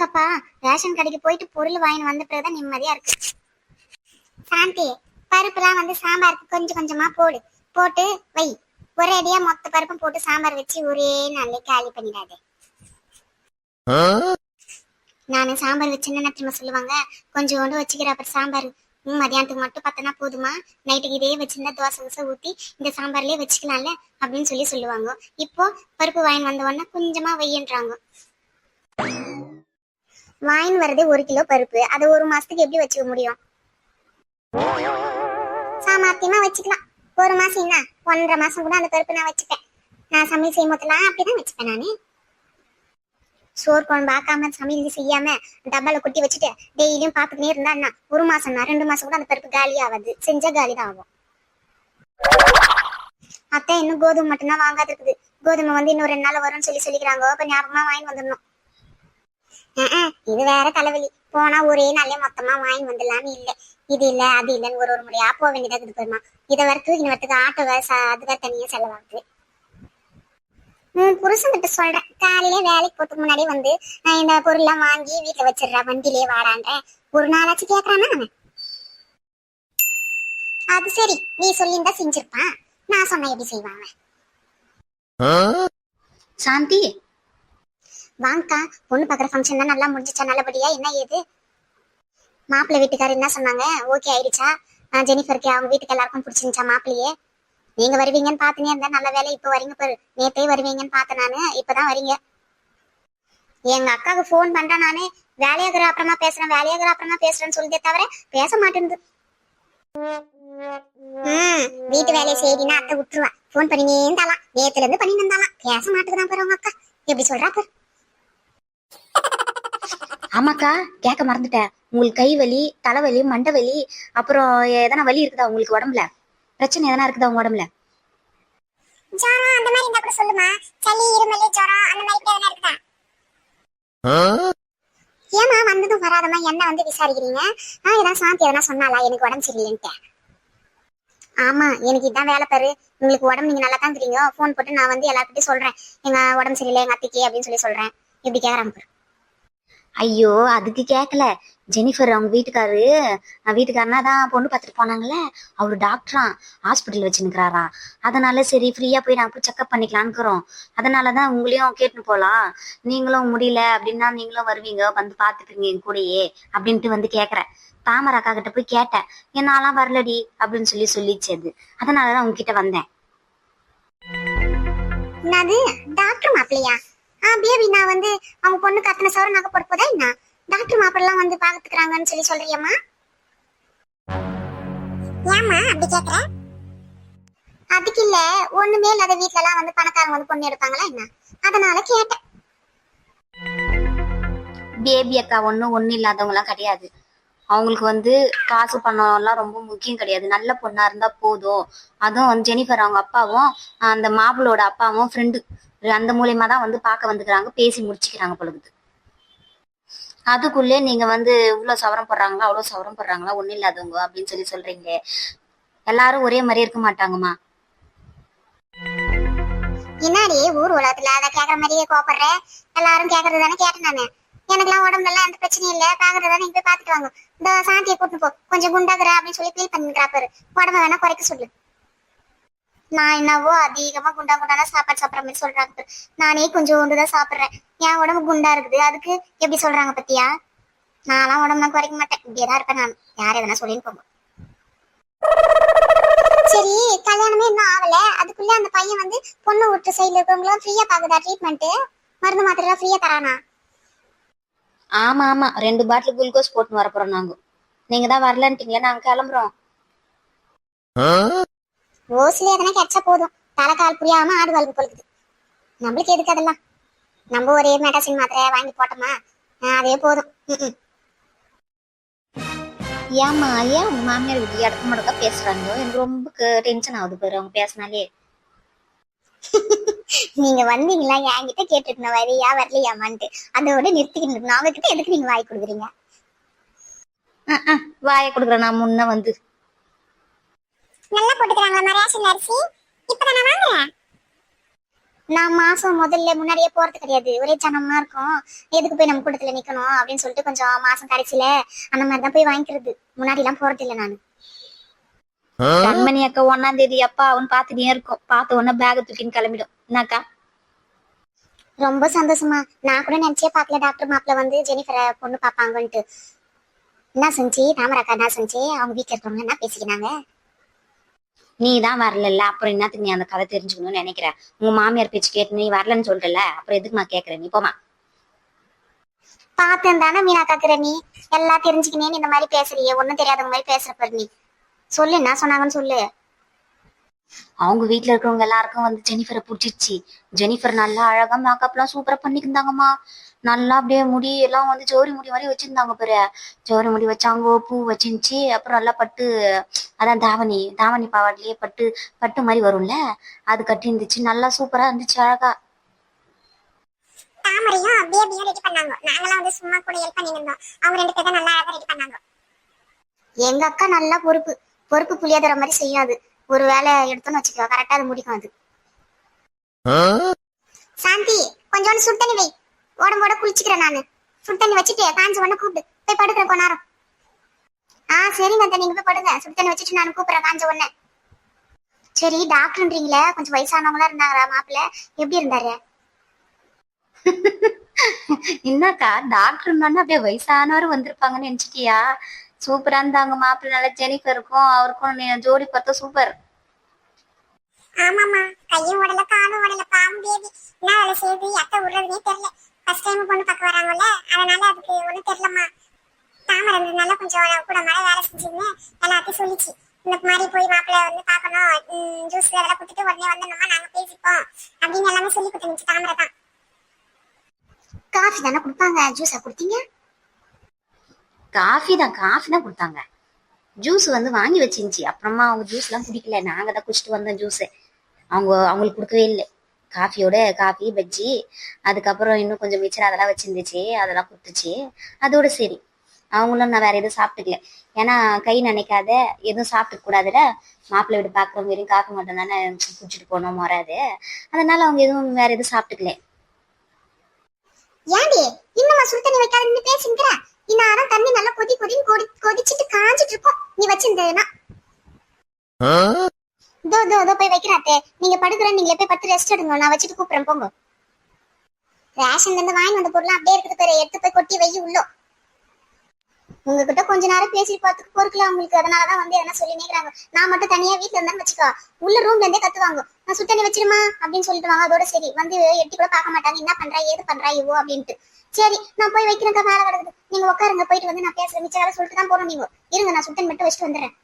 சப்பா ரேஷன் கடைக்கு போயிட்டு பொருள் வாங்கிட்டு வந்த பிறகுதான் நிம்மதியா இருக்கு. சாந்தி பருப்புலாம் வந்து சாம்பாருக்கு கொஞ்சம் கொஞ்சமா போடு. போட்டு வை. ஒரே அடியா மொத்த பருப்பும் போட்டு சாம்பார் வச்சு ஒரே நாளே காலி பண்ணிடாது. நானு சாம்பார் வச்சு என்ன திரும்ப சொல்லுவாங்க? கொஞ்சோண்டு வச்சுக்கிற அப்புறம் சாம்பார் மதியானத்துக்கு மட்டும் பார்த்தனா போதுமா? நைட்டுக்கு இதே வச்சிருந்தா தோசை தோசை ஊத்தி இந்த சாம்பார்லயே வச்சுக்கலாம்ல அப்படின்னு சொல்லி சொல்லுவாங்க. இப்போ பருப்பு வாங்கி வந்த உடனே கொஞ்சமா வையன்றாங்க. வாயின் வரதே ஒரு கிலோ பருப்பு. அதை ஒரு மாசத்துக்கு எப்படி வச்சுக்க முடியும்? சாமர்த்தியமா வச்சுக்கலாம். ஒரு மாசம் என்ன? ஒன்றரை மாசம் கூட அந்த பருப்பு நான் வச்சுப்பேன். நான் சமையல் செய்யும் போதெல்லாம் அப்படிதான் வச்சுப்பேன் நானு. சோறு குழம்பு ஆக்காம சமையல் செய்யாம டப்பால கொட்டி வச்சுட்டு டெய்லியும் பாத்துக்கிட்டே இருந்தா என்ன? ஒரு மாசம் ரெண்டு மாசம் கூட அந்த பருப்பு காலி ஆகாது. செஞ்சா காலி தான் ஆகும். அத்தை இன்னும் கோதுமை மட்டும்தான் வாங்காது இருக்குது. கோதுமை வந்து இன்னும் ரெண்டு நாள் வரும்னு சொல்லி சொல்லிக்கிறாங்க. அப்ப ஞாபகமா வாங்கி வந்துடணும். இது வேற தலைவலி. போனா ஒரே நாளே மொத்தமா வாங்கி வந்துடலாம்னு இல்ல. இது இல்ல அது இல்லன்னு ஒரு ஒரு முறையா போக வேண்டியதா இருக்குது பெருமா இதை தூக்கின வரத்துக்கு ஆட்டோ வேற ச- அது வேற தனியா செலவாகுது. உன் புருஷன்கிட்ட சொல்றேன். காலையிலே வேலைக்கு போறதுக்கு முன்னாடி வந்து நான் இந்த பொருள்லாம் வாங்கி வீட்டுல வச்சிடுறேன் வண்டியிலே வாடான்றேன் ஒரு நாளாச்சும் கேக்குறானா அவன்? அது சரி நீ சொல்லியிருந்தா செஞ்சிருப்பான். நான் சொன்ன எப்படி அவன்? சாந்தி வாங்கக்கா பொண்ணு பாக்குற ஃபங்க்ஷன் தான் நல்லா முடிஞ்சிச்சா நல்லபடியா? என்ன ஏது? மாப்பிள்ளை வீட்டுக்காரர் என்ன சொன்னாங்க? ஓகே ஆயிடுச்சா? ஆ, ஜெனிஃபருக்கு அவங்க வீட்டுக்கு எல்லாருக்கும் பிடிச்சிருந்துச்சா மாப்பிள்ளையே? நீங்க வருவீங்கன்னு பாத்துனே இருந்தா நல்ல வேலை இப்ப வரீங்க பாரு. நேத்தே வருவீங்கன்னு பார்த்தேன் நானு. இப்பதான் வரீங்க. எங்க அக்காவுக்கு ஃபோன் பண்றேன் நானு. வேலையாகிற அப்புறமா பேசுறேன். வேலையாகிற அப்புறமா பேசுறேன்னு சொல்லிட்டே தவிர பேச மாட்டேன் வீட்டு வேலையை செய்தினா அத்தை விட்டுருவா. ஃபோன் பண்ணினே இருந்தாலாம். நேத்துல இருந்து பண்ணி இருந்தாலாம். பேச மாட்டேங்குதான் பாரு உங்க அக்கா. எப்படி சொல்றா பாரு. ஆமாக்கா கேட்க மறந்துட்டேன். உங்களுக்கு கை வலி தலைவலி மண்டை வலி அப்புறம் எதனா வலி இருக்குதா உங்களுக்கு உடம்புல? பிரச்சனை எதனா இருக்குதா உங்க உடம்புல? ஜுரம் அந்த மாதிரி இருந்தா கூட சொல்லுமா. சளி இருமல் ஜுரம் அந்த மாதிரி கூட எதனா இருக்குதா? ஏமா வந்ததும் வராதமா என்ன வந்து விசாரிக்கிறீங்க? ஆ இதான் சாந்தி எதனா சொன்னாலா எனக்கு உடம்பு சரியில்லைன்ட்டு. ஆமா எனக்கு இதான் வேலை பாரு. உங்களுக்கு உடம்பு நீங்க நல்லா தான் தெரியுங்க ஃபோன் போட்டு நான் வந்து எல்லார்கிட்டயும் சொல்றேன். எங்க உடம்பு சரியில்லை எங்க அத்தைக்கு அப்படின்னு சொல்லி சொல்றேன். இப்படி கேக்குறாங்க ஐயோ அதுக்கு கேட்கல ஜெனிஃபர் அவங்க வீட்டுக்காரு வீட்டுக்காரனா தான் பொண்ணு பார்த்துட்டு போனாங்கல்ல? அவரு டாக்டரா ஹாஸ்பிட்டல் வச்சுருக்கிறாரா அதனால சரி ஃப்ரீயாக போய் நான் போய் செக்அப் பண்ணிக்கலான்னுக்குறோம். அதனால தான் உங்களையும் கேட்டுன்னு போகலாம் நீங்களும் முடியல அப்படின்னா நீங்களும் வருவீங்க வந்து பார்த்துப்பீங்க என் கூடயே அப்படின்ட்டு வந்து கேட்குறேன் தாமரை அக்கா கிட்ட போய் கேட்டேன். என்னாலாம் வரலடி அப்படின்னு சொல்லி சொல்லிச்சு அது அதனால தான் உங்ககிட்ட வந்தேன். டாக்டர் மாப்பிள்ளையா? ஆ பேபி நான் வந்து அவங்க பொண்ணுக்கு அத்தனை சவரம் நகை போட போதா என்ன? டாக்டர் மாப்பிள்ளைலாம் வந்து பாத்துக்கிறாங்கன்னு சொல்லி சொல்றியம்மா. ஏம்மா அப்படி கேக்குற? அதுக்கு இல்ல ஒண்ணுமே இல்லாத வீட்ல எல்லாம் வந்து பணக்காரங்க வந்து பொண்ணு எடுப்பாங்களா என்ன? அதனால கேட்டேன். பேபி அக்கா ஒன்றும் ஒன்றும் இல்லாதவங்கலாம் கிடையாது. அவங்களுக்கு வந்து காசு பணம்லாம் ரொம்ப முக்கியம் கிடையாது. நல்ல பொண்ணா இருந்தா போதும். அதுவும் ஜெனிஃபர் அவங்க அப்பாவும் அந்த மாப்பிளோட அப்பாவும் ஃப்ரெண்டு அந்த மூலியமா தான் வந்து பார்க்க வந்துக்கிறாங்க பேசி முடிச்சுக்கிறாங்க பொழுது. அதுக்குள்ளே நீங்க வந்து இவ்வளோ சவரம் போடுறாங்களா அவ்வளவு சவரம் போடுறாங்களா ஒன்றும் இல்லாதவங்க அப்படின்னு சொல்லி சொல்றீங்களே எல்லாரும் ஒரே மாதிரி இருக்க மாட்டாங்கம்மா. என்னாடி ஊர் உலகத்துல அதை கேக்குற மாதிரியே கோபப்படுற எல்லாரும் கேக்குறது தானே கேட்டேன் நானு. எனக்குலாம் உடம்புல எந்த பிரச்சனையும் இல்ல பாக்குறதா நீங்க போய் பாத்துட்டு வாங்க. இந்த சாந்தியை கூட்டு போ கொஞ்சம் குண்டாக்குற அப்படின்னு சொல்லி ஃபீல் பண்ணிக்கிறாப்பாரு உடம்ப வேணா குறைக்க சொல்லு. நான் என்னவோ அதிகமா குண்டா குண்டான சாப்பாடு சாப்பிடுற மாதிரி சொல்றாங்க. நானே கொஞ்சோண்டு தான் சாப்பிடுறேன். என் உடம்பு குண்டா இருக்குது. அதுக்கு எப்படி சொல்றாங்க பத்தியா? நான்லாம் உடம்புலாம் குறைக்க மாட்டேன். இப்படியேதான் இருப்பேன் நான். யார் எதனா சொல்லின்னு போங்க. சரி கல்யாணமே இன்னும் ஆகல. அதுக்குள்ள அந்த பையன் வந்து பொண்ணு விட்டு சைடுல இருக்கவங்களும் ஃப்ரீயா பாக்குதா ட்ரீட்மெண்ட் மருந்து மாத்திரை ஃப்ரீயா தரானா? ஆமா ஆமா. ரெண்டு பாட்டில் குளுக்கோஸ் போட்டுன்னு வரப்போறோம் நாங்க. நீங்க தான் வரலன்ட்டீங்களா நாங்க கிளம்புறோம். ஓசில எதனா கிடைச்சா போதும். தலை கால் புரியாம ஆடு வாழ்க்கை பொழுது நம்மளுக்கு எதுக்கு அதெல்லாம்? நம்ம ஒரே மெடிசின் மாத்திரை வாங்கி போட்டோமா? அதே போதும். ம்ம். ஏம்மா ஏன் உங்க மாமியார் இப்படி இடத்து முடக்கா பேசுறாங்க? எனக்கு ரொம்ப டென்ஷன் ஆகுது பாரு அவங்க பேசினாலே. நீங்க வந்தீங்களா? என்கிட்ட கேட்டுருக்கணும் வரியா வரலையாமான்ட்டு அதோட நிறுத்திக்கிட்டு அவங்க கிட்ட எதுக்கு நீங்க வாய் கொடுக்குறீங்க? வாயை கொடுக்குறேன். நான் முன்ன வந்து நல்லா போட்டுக்கிறாங்களா ரேஷன் அரிசி? இப்பதானே வாங்குறேன். நான் மாசம் முதல்ல முன்னாடியே போறது கிடையாது. ஒரே சனமா இருக்கும். எதுக்கு போய் நம்ம கூட்டத்துல நிக்கணும் அப்படின்னு சொல்லிட்டு கொஞ்சம் மாசம் கடைசியில அந்த மாதிரி தான் போய் வாங்கிக்கிறது. முன்னாடி எல்லாம் போறது இல்ல நான். கண்மணி அக்கா ஒன்னாம் தேதி அப்பா அவன் பாத்துட்டே இருக்கும். பார்த்த உடனே பேக தூக்கின்னு கிளம்பிடும். என்னக்கா ரொம்ப சந்தோஷமா நான் கூட நினைச்சே பார்க்கல. டாக்டர் மாப்பிள்ள வந்து ஜெனிஃபரை பொண்ணு பாப்பாங்கன்ட்டு என்ன செஞ்சு? தாமராக்கா என்ன செஞ்சு? அவங்க வீட்டுல இருக்கவங்க என்ன பேசிக்கினாங்க? நீ தான் வரல அப்புறம் என்னத்துக்கு நீ அந்த கதை தெரிஞ்சுக்கணும்னு நினைக்கிற? உங்க மாமியார் பேச்சு கேட்டு நீ வரலன்னு சொல்றல அப்புறம் எதுக்குமா கேக்குற? நீ போமா பார்த்தேன் தானே மீனா காக்குற நீ எல்லாம் தெரிஞ்சுக்கினேன்னு இந்த மாதிரி பேசுறியே. ஒன்னும் தெரியாதவங்க மாதிரி பேசுற பாரு நீ. சொல்லு என்ன சொன்னாங்கன்னு சொல்லு. அவங்க வீட்ல இருக்கிறவங்க எல்லாருக்கும் வந்து ஜெனிஃபரை பிடிச்சிருச்சு. ஜெனிஃபர் நல்லா அழகா மேக்கப்லாம் சூப்பரா பண்ணிக்கிந்தாங்கம்மா நல்லா அப்படியே முடி எல்லாம் வந்து ஜோரி முடி மாதிரி வச்சிருந்தாங்க பாரு. ஜோரி முடி வச்சாங்க பூ வச்சிருந்துச்சு. அப்புறம் நல்லா பட்டு அதான் தாவணி தாவணி பாவாடிலேயே பட்டு பட்டு மாதிரி வரும்ல? அது கட்டி இருந்துச்சு நல்லா சூப்பரா இருந்துச்சு அழகா. தாமரையும் பேபியும் ரெடி பண்ணாங்க. நாங்களாம் வந்து சும்மா கூட ஹெல்ப் பண்ணி இருந்தோம் அவங்க ரெண்டு பேரும் நல்லா அழகா ரெடி பண்ணாங்க. எங்க அக்கா நல்லா பொறுப்பு பொறுப்பு புளியாதர மாதிரி செய்யாது ஒரு வேலை எடுத்தோம்னு வச்சுக்கோ கரெக்டா அது முடிக்கும் அது. சாந்தி கொஞ்சோண்டு சுடு தண்ணி வை. உடம்போட குளிச்சுக்கிறேன் நானு. சுடு தண்ணி வச்சுட்டு காஞ்ச உடனே கூப்பிடு. போய் படுக்கிற கொஞ்ச நேரம். ஆ சரிங்க அத்தை நீங்க போய் படுங்க. சுடு தண்ணி வச்சுட்டு நான் கூப்பிடுறேன் காஞ்ச உடனே சரி டாக்டர்ன்றீங்களே கொஞ்சம் வயசானவங்களா இருந்தாங்களா மாப்பிள்ள? எப்படி இருந்தாரு? என்னக்கா டாக்டர் அப்படியே வயசானவர் வந்திருப்பாங்கன்னு நினைச்சிட்டியா? சூப்பரா இருந்தாங்க மாப்பிள்ளை நல்ல ஜெனிஃபருக்கும் அவருக்கும் நீ ஜோடி பார்த்தா சூப்பர். ஆமாமா கையும் உடல காலும் உடல பாவம் பேபி என்ன வேலை செய்யுது? எத்த விடுறதுனே தெரியல. ஃபர்ஸ்ட் டைம் பொண்ணு பார்க்க வராங்கல்ல அதனால அதுக்கு ஒண்ணும் தெரியலம்மா. தாமரை இருந்ததுனால கொஞ்சம் கூட மழை வேலை செஞ்சுன்னு எல்லாத்தையும் சொல்லிச்சு. இந்த மாதிரி போய் மாப்பிள்ளை வந்து பார்க்கணும். ஜூஸ் அதெல்லாம் கொடுத்துட்டு உடனே வந்துடணுமா நாங்க பேசிப்போம். அப்படின்னு எல்லாமே சொல்லி கொடுத்துருந்துச்சு தாமரை தான். காஃபி தானே கொடுப்பாங்க? ஜூஸா கொடுத்தீங்க? காஃபி தான் காஃபி தான் கொடுத்தாங்க. ஜூஸ் வந்து வாங்கி வச்சிருந்துச்சு. அப்புறமா அவங்க ஜூஸ்லாம் குடிக்கல. நாங்கள் தான் குடிச்சிட்டு வந்தோம் ஜூஸு அவங்க அவங்களுக்கு கொடுக்கவே இல்லை. காஃபியோட காஃபி பஜ்ஜி அதுக்கப்புறம் இன்னும் கொஞ்சம் மிச்சர் அதெல்லாம் வச்சிருந்துச்சு. அதெல்லாம் கொடுத்துச்சு. அதோட சரி. அவங்களும் நான் வேற எதுவும் சாப்பிட்டுக்கல. ஏன்னா கை நினைக்காத எதுவும் சாப்பிட்டு கூடாதுல. மாப்பிள்ளை வீடு பார்க்குறவங்க வெறும் காஃபி மட்டும் தானே குடிச்சிட்டு போனோம் வராது அதனால அவங்க எதுவும் வேற எதுவும் சாப்பிட்டுக்கல. ஏண்டி? இன்னுமா சுடு தண்ணி வைக்காதுன்னு பேசுங்கிற இந்நேரம் தண்ணி நல்லா கொதி கொதி கொதிச்சிட்டு காஞ்சிட்டு இருக்கும் நீ வச்சிருந்ததுன்னா தோ தோ தோ போய் வைக்கிறாத்தே நீங்க படுக்கிற நீங்களே போய் பத்து ரெஸ்ட் எடுங்க. நான் வச்சுட்டு கூப்பிடுறேன். போங்க. ரேஷன்ல இருந்து வாங்கி வந்த பொருள் அப்படியே இருக்குது பாரு. எடுத்து போய் கொட்டி வை உள்ளோ. உங்ககிட்ட கொஞ்ச நேரம் பேசி பார்த்து பொறுக்கல உங்களுக்கு. அதனாலதான் வந்து எதனா சொல்லி நிக்கிறாங்க நான் மட்டும் தனியா வீட்டுல இருந்தா வச்சுக்கோ. உள்ள ரூம்ல இருந்தே கத்துவாங்க. நான் சுத்தண்ணி வச்சிருமா? அப்படின்னு சொல்லிட்டு வாங்க. அதோட சரி. வந்து எட்டி கூட பார்க்க மாட்டாங்க. என்ன பண்றா? ஏது பண்றா இவோ? அப்படின்ட்டு. சரி நான் போய் வைக்கிறேன்க்கா. வேலை கிடக்குது நீங்க உட்காருங்க. போயிட்டு வந்து நான் பேசுறேன். மிச்ச வேலை சொல்லிட்டு தான் போறோம் நீங்க. இருங்க நான் சுத்தன் மட்டும் வச்சுட்டு வந்துடுறேன்.